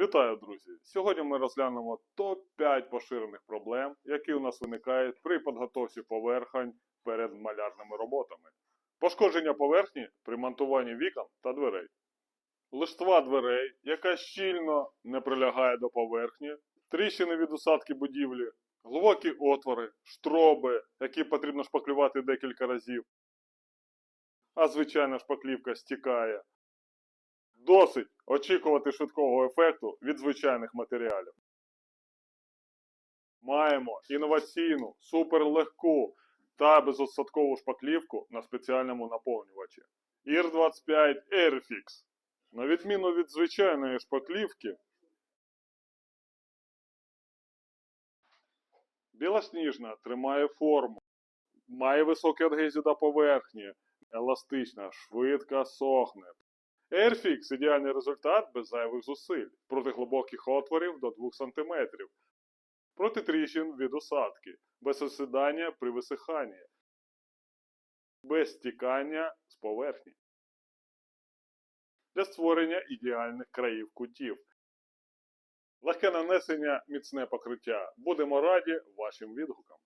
Вітаю, друзі! Сьогодні ми розглянемо топ-5 поширених проблем, які у нас виникають при підготовці поверхонь перед малярними роботами. Пошкодження поверхні при монтуванні вікон та дверей. Лиштва дверей, яка щільно не прилягає до поверхні, тріщини від усадки будівлі, глибокі отвори, штроби, які потрібно шпаклювати декілька разів, а звичайна шпаклівка стікає. Досить очікувати швидкого ефекту від звичайних матеріалів. Маємо інноваційну, суперлегку та безосадкову шпаклівку на спеціальному наповнювачі. IR25 Airfix. На відміну від звичайної шпаклівки, білосніжна тримає форму, має високий адгезію до поверхні, еластична, швидко сохне. Airfix – ідеальний результат без зайвих зусиль, проти глибоких отворів до 2 см, проти тріщин від усадки, без осідання при висиханні, без стікання з поверхні. Для створення ідеальних країв кутів. Легке нанесення, міцне покриття. Будемо раді вашим відгукам.